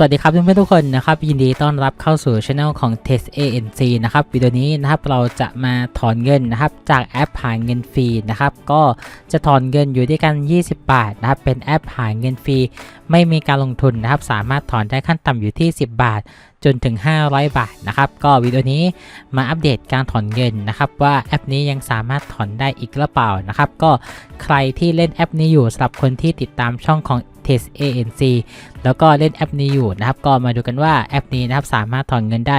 สวัสดีครับเพื่อนๆทุกคนนะครับยินดีต้อนรับเข้าสู่ช anel ของ Test ANC นะครับวิดีโอนี้นะครับเราจะมาถอนเงินนะครับจากแอปหาเงินฟรีนะครับก็จะถอนเงินอยู่ด้วยกัน 20 บาทนะครับเป็นแอปหาเงินฟรีไม่มีการลงทุนนะครับสามารถถอนได้ขั้นต่ำอยู่ที่ 10 บาท จนถึง 500 บาทนะครับก็วิดีโอนี้มาอัปเดตการถอนเงินนะครับว่าแอปนี้ยังสามารถถอนได้อีกหรือเปล่านะครับก็ใครที่เล่นแอปนี้อยู่สำหรับคนที่ติดตามช่องของ Test ANC แล้วก็เล่นแอปนี้อยู่นะครับ ก็มาดูกันว่าแอปนี้นะครับสามารถถอนเงินได้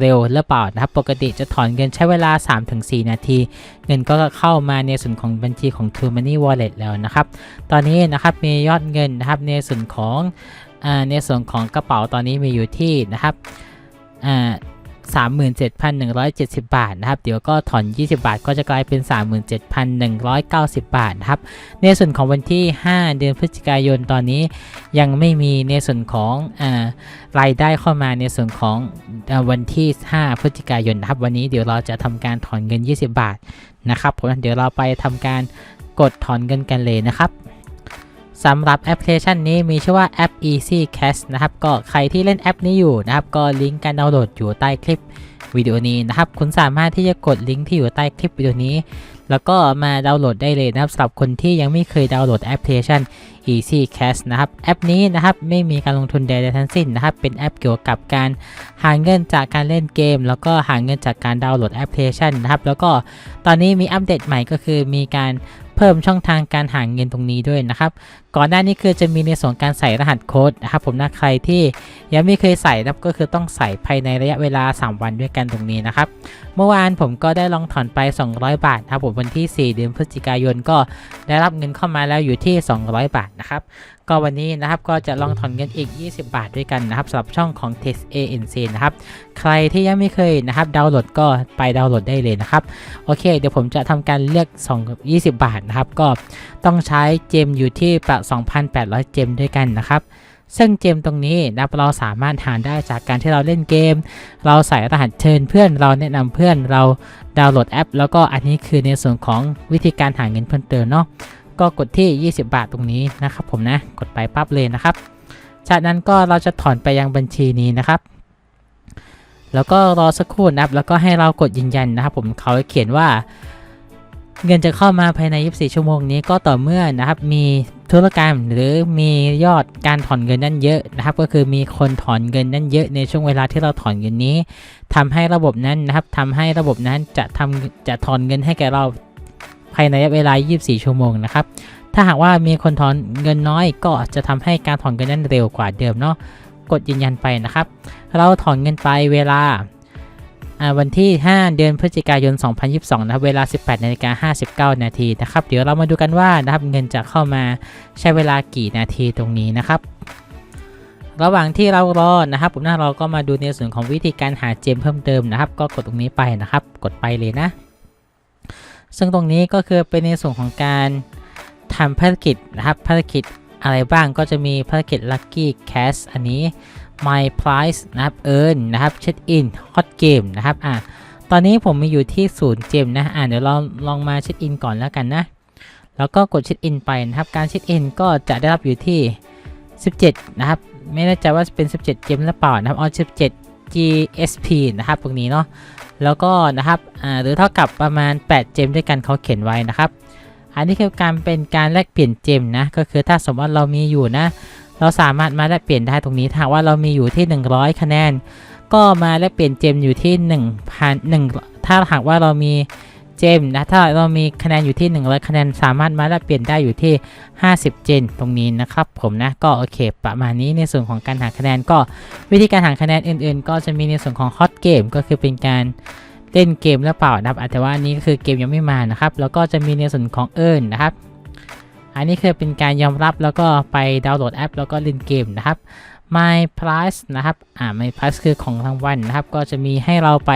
เร็วหรือเปล่านะครับ ปกติจะถอนเงินใช้เวลา 3-4 นาที เงินก็เข้ามาในส่วนของบัญชีของ True Money Wallet แล้วนะครับ ตอนนี้นะครับมียอดเงินนะครับในส่วนของอในส่วนของกระเป๋าตอนนี้มีอยู่ที่นะครับ 37,170 บาทนะครับ เดี๋ยวก็ถอน 20 บาท ก็จะกลายเป็น 37,190 บาทนะครับ ในส่วนของวันที่ 5 เดือนพฤศจิกายนตอนนี้ยังไม่มีในส่วนของอารายได้เข้ามาในส่วนของอวันที่ 5 พฤศจิกายนนะครับ วันนี้เดี๋ยวเราจะทำการถอนเงิน 20 บาทนะครับผมเดี๋ยวเราไปทำการกดถอนเงินกันเลยนะครับ สำหรับแอปพลิเคชันนี้มีชื่อว่าแอป Easy Cash นะครับก็ใครที่เล่นแอปนี้อยู่นะครับก็ลิงก์การดาวน์โหลดอยู่ใต้คลิปวิดีโอนี้นะครับคุณสามารถที่จะกดลิงก์ที่อยู่ใต้คลิปวิดีโอนี้ แล้วก็มาดาวน์โหลดได้เลยนะครับสำหรับคนที่ยังไม่เคยดาวน์โหลดแอปพลิเคชัน Easy Cash นะครับแอปนี้นะครับไม่มีการลงทุนใดๆทั้งสิ้นนะครับเป็นแอปเกี่ยวกับการหาเงินจากการเล่นเกม แล้วก็หาเงินจากการดาวน์โหลดแอปพลิเคชันนะครับแล้วก็ตอนนี้มีอัปเดตใหม่ก็คือมีการเพิ่มช่องทางการหาเงินตรงนี้ด้วยนะครับ ก่อนหน้านี้คือจะมีในส่วนการใส่รหัสโค้ดนะครับผมนะใครที่ยังไม่เคยใส่นะก็คือต้องใส่ภายในระยะเวลา 3 วันด้วยกันตรงนี้นะครับ เมื่อวานผมก็ได้ลองถอนไป 200 บาทนะครับผมวันที่ 4 เดือนพฤศจิกายนก็ได้รับเงินเข้ามาแล้วอยู่ที่ 200 บาทนะครับก็วันนี้นะครับก็จะลองถอนเงินอีก 20 บาทด้วยกันนะครับสำหรับช่องของ Test ANC นะครับใครที่ยังไม่เคยนะครับดาวน์โหลดก็ไปดาวน์โหลดได้เลยนะครับโอเค เดี๋ยวผมจะทำการเลือก 2 20 บาทนะครับก็ต้องใช้เจมอยู่ที่ประ2,800 เจมด้วยกันนะครับ ซึ่งเจมตรงนี้นะเราสามารถหาได้จากการที่เราเล่นเกม เราใส่รหัสเชิญเพื่อนเราแนะนำเพื่อนเราดาวน์โหลดแอป แล้วก็อันนี้คือในส่วนของวิธีการหาเงินเพิ่มเติมเนาะก็กดที่ 20 บาทตรงนี้นะครับผมนะกดไปปั๊บเลยนะครับ จากนั้นก็เราจะถอนไปยังบัญชีนี้นะครับแล้วก็รอสักครู่นะครับแล้วก็ให้เรากดยืนยันนะครับผมเขาเขียนว่า เงินจะเข้ามาภายใน 24 ชั่วโมงนี้ก็ต่อเมื่อนะครับมีธุรกรรมหรือมียอดการถอนเงินนั่นเยอะนะครับ ก็คือมีคนถอนเงินนั่นเยอะในช่วงเวลาที่เราถอนเงินนี้ทำให้ระบบนั้นนะครับทำให้ระบบนั้นจะทำจะถอนเงินให้แก่เราภายในระยะเวลา 24 ชั่วโมงนะครับ ถ้าหากว่ามีคนถอนเงินน้อยก็จะทำให้การถอนเงินนั้นเร็วกว่าเดิมเนาะกดยืนยันไปนะครับ เราถอนเงินไปเวลา วันที่ 5 เดือนพฤศจิกายน 2022 นะครับ เวลา 18นาฬิกา59 นาทีนะครับ เดี๋ยวเรามาดูกันว่านะครับเงินจะเข้ามาใช้เวลากี่นาทีตรงนี้นะครับ ระหว่างที่เรารอนะครับผมนะเราก็มาดูในส่วนของวิธีการหาเจมเพิ่มเติมนะครับ ก็กดตรงนี้ไปนะครับ กดไปเลยนะ ซึ่งตรงนี้ก็คือเป็นในส่วนของการทำภารกิจนะครับ ภารกิจอะไรบ้างก็จะมีภารกิจ Lucky Cash อันนี้ My Price นะครับ Earn นะครับ Check In Hot Game นะครับอะตอนนี้ผมมีอยู่ที่ศูนย์เจมนะอะเดี๋ยวเราลองมาเช็คอินก่อนแล้วกันนะ แล้วก็กดเช็คอินไปนะครับ การเช็คอินก็จะได้รับอยู่ที่ 17 นะครับ ไม่แน่ใจว่าเป็น 17 เจมหรือเปล่านะครับเอ17 GSP นะครับตรงนี้เนาะ แล้วก็นะครับ อ่า หรือเท่ากับประมาณ 8 เจมด้วยกันเขาเขียนไว้นะครับ อันนี้คือการเป็นการแลกเปลี่ยนเจมนะ ก็คือถ้าสมมติว่าเรามีอยู่นะ เราสามารถมาแลกเปลี่ยนได้ตรงนี้ถ้าว่าเรามีอยู่ที่ 100 คะแนน ก็มาแลกเปลี่ยนเจมอยู่ที่1,000 1ถ้าหากว่าเรามีเจมนะถ้าเรามีคะแนนอยู่ที่ 100 คะแนน สามารถมาแลกเปลี่ยนได้อยู่ที่ 50 เจนตรงนี้นะครับผมนะก็โอเค ประมาณนี้ในส่วนของการหาคะแนนก็วิธีการหาคะแนนอื่น ๆ ก็จะมีในส่วนของ Hot Game ก็คือเป็นการเล่นเกมหรือเปล่านะครับแต่ว่าอันนี้ก็คือเกมยังไม่มานะครับ แล้วก็จะมีในส่วนของเอิร์นนะครับ อันนี้คือเป็นการยอมรับแล้วก็ไปดาวน์โหลดแอป แล้วก็เล่นเกมนะครับ My Price นะครับ อ่า My Price คือของรางวัลนะครับ ก็จะมีให้เราไป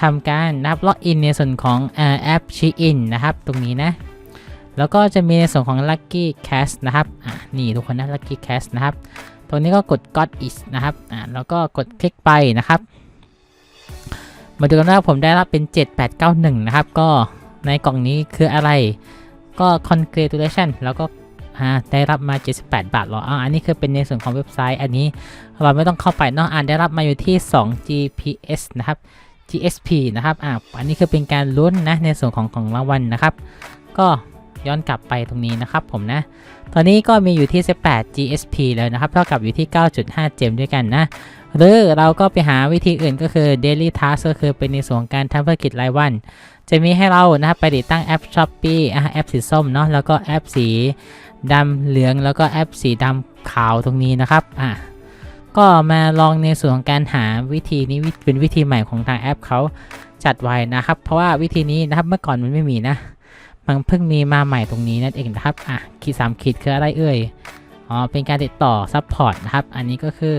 ทำการนะครับล็อกอินในส่วนของแอป Shein นะครับ ตรงนี้นะ แล้วก็จะมีในส่วนของ Lucky Cash นะครับ อ่านี่ทุกคนนะ Lucky Cash นะครับ ตรงนี้ก็กด Got It นะครับ อ่า แล้วก็กดคลิกไปนะครับ มาดูกันว่าผมได้รับเป็น 7891 นะครับ ก็ในกล่องนี้คืออะไร ก็ congratulation แล้วก็ได้รับมา 78 บาทหรออ่าอันนี้คือเป็นในส่วนของเว็บไซต์ อันนี้เราไม่ต้องเข้าไปเนาะอ่านได้รับมาอยู่ที่ 2 GPS นะครับ GSP นะครับอ่าอันนี้คือเป็นการลุ้นนะในส่วนของของรางวัลนะครับ ก็ย้อนกลับไปตรงนี้นะครับผมนะ ตอนนี้ก็มีอยู่ที่ 18 GSP แล้วนะครับเท่ากับอยู่ที่ 9.5 เจมด้วยกันนะ หรือเราก็ไปหาวิธีอื่นก็คือ Daily Task ก็คือเป็นในส่วนการทำภารกิจรายวัน จะมีให้เรานะครับไปติดตั้งแอป s h o p e e แอปสีส้มเนาะแล้วก็แอปสีดำเหลืองแล้วก็แอปสีดำขาวตรงนี้นะครับอะก็มาลองในส่วนของการหาวิธีนี้เป็นวิธีใหม่ของทางแอปเขาจัดไว้นะครับ เพราะว่าวิธีนี้นะครับเมื่อก่อนมันไม่มีนะ มันเพิ่งมีมาใหม่ตรงนี้นั่นเองนะครับอะขีดสามขีดคืออะไรเอ่ยอ๋อเป็นการติดต่อซัพพอร์ตนะครับ อันนี้ก็คือ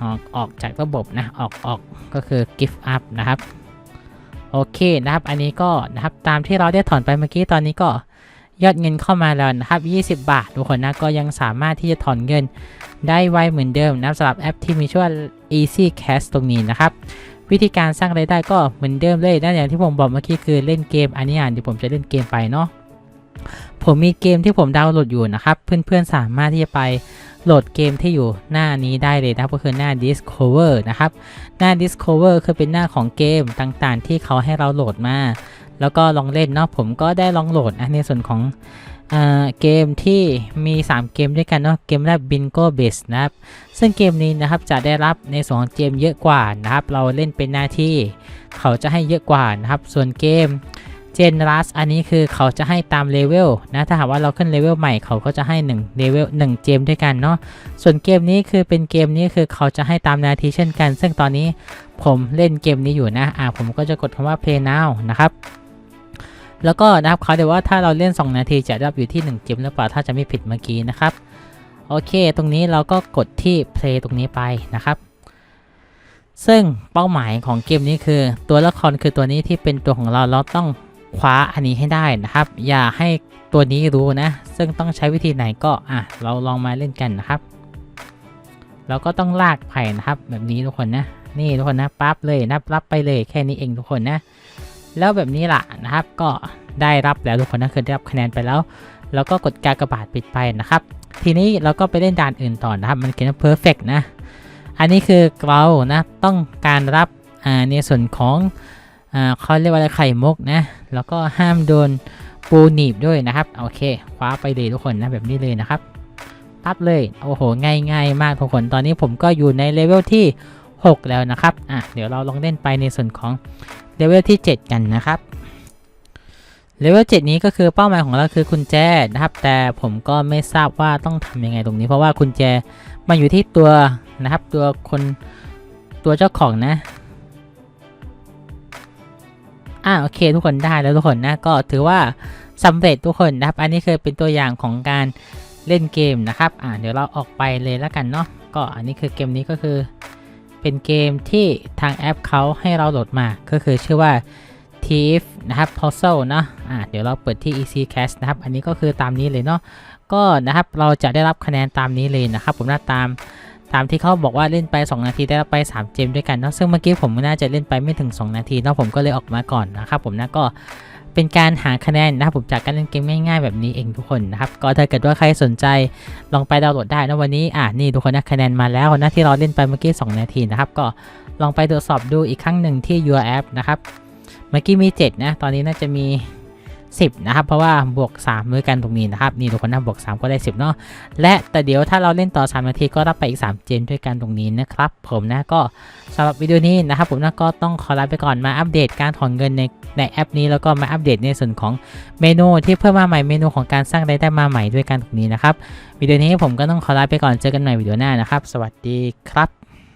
ออกออกจากระบบนะออกออกก็คือ give up นะครับ โอเคนะครับ อันนี้ก็นะครับตามที่เราได้ถอนไปเมื่อกี้ตอนนี้ก็ยอดเงินเข้ามาแล้วนะครับ 20 บาท ทุกคนนะก็ยังสามารถที่จะถอนเงินได้ไวเหมือนเดิมนะสำหรับแอปที่มีชื่อว่า easy cash ตรงนี้นะครับ วิธีการสร้างรายได้ก็เหมือนเดิมเลยนะอย่างที่ผมบอกเมื่อกี้คือเล่นเกม อันนี้อ่านเดี๋ยวผมจะเล่นเกมไปเนาะ ผมมีเกมที่ผมดาวน์โหลดอยู่นะครับ เพื่อนๆสามารถที่จะไปโหลดเกมที่อยู่หน้านี้ได้เลยนะครับก็คือหน้า Discover นะครับ หน้า Discover คือเป็นหน้าของเกมต่างๆ ที่เขาให้เราโหลดมา แล้วก็ลองเล่นเนาะผมก็ได้ลองโหลดนะในส่วนของเอเกมที่มี 3 เกมด้วยกันเนาะเกมแรก Bingo Base นะครับ ซึ่งเกมนี้นะครับจะได้รับในส่วนของเกมเยอะกว่านะครับ เราเล่นเป็นหน้าที่ เขาจะให้เยอะกว่านะครับ ส่วนเกม Gen Rush อันนี้คือเขาจะให้ตามเลเวลนะ ถ้าหากว่าเราขึ้นเลเวลใหม่เขาก็จะให้1เลเวล1เกมด้วยกันเนาะ ส่วนเกมนี้คือเป็นเกมนี้คือเขาจะให้ตามนาทีเช่นกัน ซึ่งตอนนี้ผมเล่นเกมนี้อยู่นะ อ่าผมก็จะกดคำว่า play now นะครับ แล้วก็นะครับเขาเดี๋ยวว่าถ้าเราเล่น 2 นาทีจะด้รับอยู่ที่ 1 เกมหรือเปล่าถ้าจะไม่ผิดเมื่อกี้นะครับ โอเค ตรงนี้เราก็กดที่ play ตรงนี้ไปนะครับซึ่งเป้าหมายของเกมนี้คือตัวละครคือตัวนี้ที่เป็นตัวของเราเราต้อง คว้าอันนี้ให้ได้นะครับ อย่าให้ตัวนี้รู้นะ ซึ่งต้องใช้วิธีไหนก็อะเราลองมาเล่นกันนะครับ เราก็ต้องลากไผ่นะครับ แบบนี้ทุกคนนะ นี่ทุกคนนะปั๊บเลยนับรับไปเลยแค่นี้เองทุกคนนะ แล้วแบบนี้ล่ะนะครับ ก็ได้รับแล้วทุกคนนะคือได้รับคะแนนไปแล้ว แล้วก็กดกากระบาทปิดไปนะครับ ทีนี้เราก็ไปเล่นด่านอื่นต่อนะครับ มันเขียนว่า perfect นะ อันนี้คือเรานะต้องการรับอ่าในส่วนของอ่าเขาเรียกว่าอะไรไข่มุกนะ แล้วก็ห้ามโดนปูหนีบด้วยนะครับโอเคคว้าไปเลยทุกคนนะแบบนี้เลยนะครับปั๊บเลยโอ้โหง่ายง่ายมากทุกคนตอนนี้ผมก็อยู่ในเลเวลที่ 6 แล้วนะครับอะเดี๋ยวเราลองเล่นไปในส่วนของเลเวลที่ 7 กันนะครับเลเวล7นี้ก็คือเป้าหมายของเราคือกุญแจนะครับ แต่ผมก็ไม่ทราบว่าต้องทำยังไงตรงนี้ เพราะว่ากุญแจมาอยู่ที่ตัวนะครับ ตัวคนตัวเจ้าของนะ อ่าโอเค ทุกคนได้แล้วทุกคนนะก็ถือว่าสำเร็จทุกคนนะครับ อันนี้คือเป็นตัวอย่างของการเล่นเกมนะครับ อ่าเดี๋ยวเราออกไปเลยแล้วกันเนาะก็อันนี้คือเกมนี้ก็คือ เป็นเกมที่ทางแอปเขาให้เราโหลดมา ก็คือชื่อว่า Thief นะครับ Puzzle เนาะอ่าเดี๋ยวเราเปิดที่ Easy Cash นะครับ อันนี้ก็คือตามนี้เลยเนาะก็นะครับเราจะได้รับคะแนนตามนี้เลยนะครับ ผมน่าตาม ตามที่เขาบอกว่าเล่นไป 2 นาทีได้รับไป 3 เจมด้วยกันเนาะซึ่งเมื่อกี้ผมน่าจะเล่นไปไม่ถึง 2 นาทีเนาะผมก็เลยออกมาก่อนนะครับผมนะก็เป็นการหาคะแนนนะครับผมจากการเล่นเกมง่ายๆแบบนี้เองทุกคนนะครับก็ถ้าเกิดว่าใครสนใจลองไปดาวน์โหลดได้นะวันนี้อ่านี่ทุกคนนะคะแนนมาแล้วนะที่เราเล่นไปเมื่อกี้ 2 นาทีนะครับก็ลองไปตรวจสอบดูอีกครั้งหนึ่งที่ u r app นะครับเมื่อกี้มี 7 นะ ตอนนี้น่าจะมี 10 นะครับ เพราะว่าบวก 3 ด้วยกันตรงนี้นะครับ นี่ทุกคนนะบวก 3 ก็ได้ 10 เนาะ และแต่เดี๋ยวถ้าเราเล่นต่อ 3 นาทีก็รับไปอีก 3 เจนด้วยกันตรงนี้นะครับ ผมนะก็สำหรับวิดีโอนี้นะครับ ผมนะก็ต้องขอลาไปก่อนมาอัปเดตการถอนเงินในในแอปนี้แล้วก็มาอัปเดตในส่วนของเมนูที่เพิ่มมาใหม่เมนูของการสร้างรายได้มาใหม่ด้วยกันตรงนี้นะครับวิดีโอนี้ผมก็ต้องขอลาไปก่อนเจอกันใหม่วิดีโอหน้านะครับ สวัสดีครับ